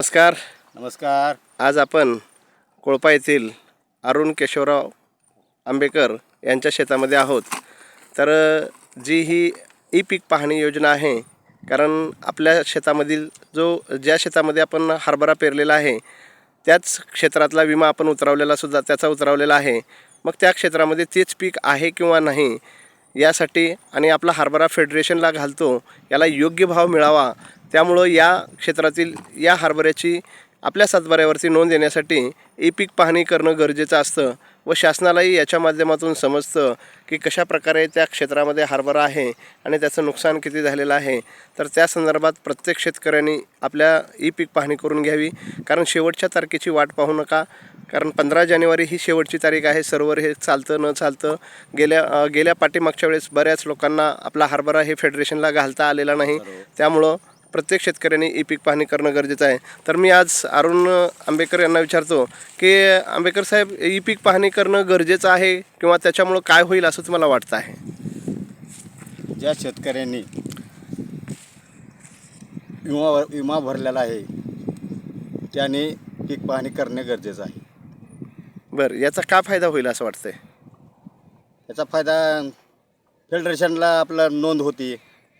नमस्कार. नमस्कार. आज आपण कोळपा येथील अरुण केशवराव आंबेकर यांच्या शेतामध्ये आहोत. तर जी ही ई पीक पाहणी योजना आहे कारण आपल्या शेतामधील जो ज्या शेतामध्ये आपण हरभरा पेरलेला आहे त्याच क्षेत्रातला विमा आपण उतरवलेला सुद्धा त्याचा उतरवलेला आहे. मग त्या क्षेत्रामध्ये तेच पीक आहे किंवा नाही यासाठी आणि आपला हरभरा फेडरेशनला घालतो याला योग्य भाव मिळावा त्यामुळं या क्षेत्रातील या हरभऱ्याची आपल्या सातबाऱ्यावरती नोंद येण्यासाठी ई पीक पाहणी करणं गरजेचं असतं. व शासनालाही याच्या माध्यमातून समजतं की कशा प्रकारे त्या क्षेत्रामध्ये हरभरा आहे आणि त्याचं नुकसान किती झालेलं आहे. तर त्या संदर्भात प्रत्येक शेतकऱ्यांनी आपल्या ई पीक पाहणी करून घ्यावी. कारण शेवटच्या तारखेची वाट पाहू नका. कारण पंधरा जानेवारी ही शेवटची तारीख आहे. सर्वर हे चालतं न चालतं. गेल्या गेल्या पाठीमागच्या वेळेस बऱ्याच लोकांना आपला हरभरा हे फेडरेशनला घालता आलेला नाही. त्यामुळं प्रत्येक शेतकऱ्यांनी ई पीक पाहणी करणं गरजेचं आहे. तर मी आज अरुण आंबेकर यांना विचारतो की आंबेकर साहेब ई पीक पाहणी करणं गरजेचं आहे किंवा त्याच्यामुळं काय होईल असं तुम्हाला वाटतं आहे? ज्या शेतकऱ्यांनी विमा विमा भरलेला आहे त्याने पीक पाहणी करणे गरजेचं आहे. बरं याचा काय फायदा होईल असं वाटतंय? याचा फायदा फेडरेशनला आपलं नोंद होती.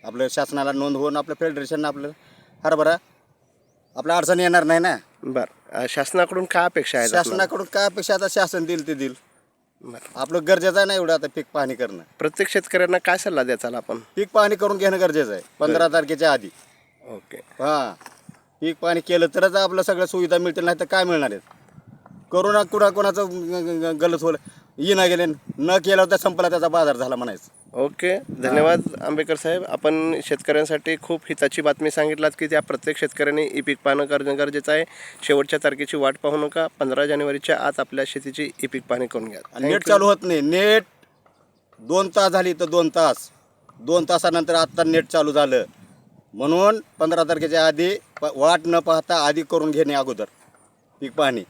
आपलं शासनाला नोंद होऊन आपलं फेडरेशन आपलं हरभरा आपल्या अडचण येणार नाही ना? बरं. अ, शासनाकडून काय अपेक्षा आहे शासनाकडून काय अपेक्षा आता शासन देईल ते देईल. बरं. आपलं गरजेचं आहे ना एवढं आता पीक पाहणी करणं. प्रत्येक शेतकऱ्यांना काय सल्ला द्याचाल आपण? पीक पाहणी करून घेणं गरजेचं आहे. पंधरा तारखेच्या आधी. ओके. हां. पीक पाणी केलं तरच आपलं सगळ्या सुविधा मिळतील नाही तर काय मिळणार आहेत? करोना कुणा कोणाचं ग- ग- ग- गलत होलं. येणं गेले न केलं तर संपला त्याचा बाजार झाला म्हणायचं. ओके धन्यवाद आंबेकर साहेब. आपण शेतकऱ्यांसाठी खूप हिताची बातमी सांगितलात की त्या प्रत्येक शेतकऱ्यांनी ई पीक पाहणं करणं गरजेचं आहे. शेवटच्या तारखेची वाट पाहू नका. पंधरा जानेवारीच्या आत आपल्या शेतीची ई पीक पाहणी करून घ्या. नेट चालू होत नाही. नेट दोन तास झाली तर दोन तास. दोन तासानंतर आत्ता नेट चालू झालं. म्हणून पंधरा तारखेच्या आधी वाट न पाहता आधी करून घेणे अगोदर पीक पाहणी.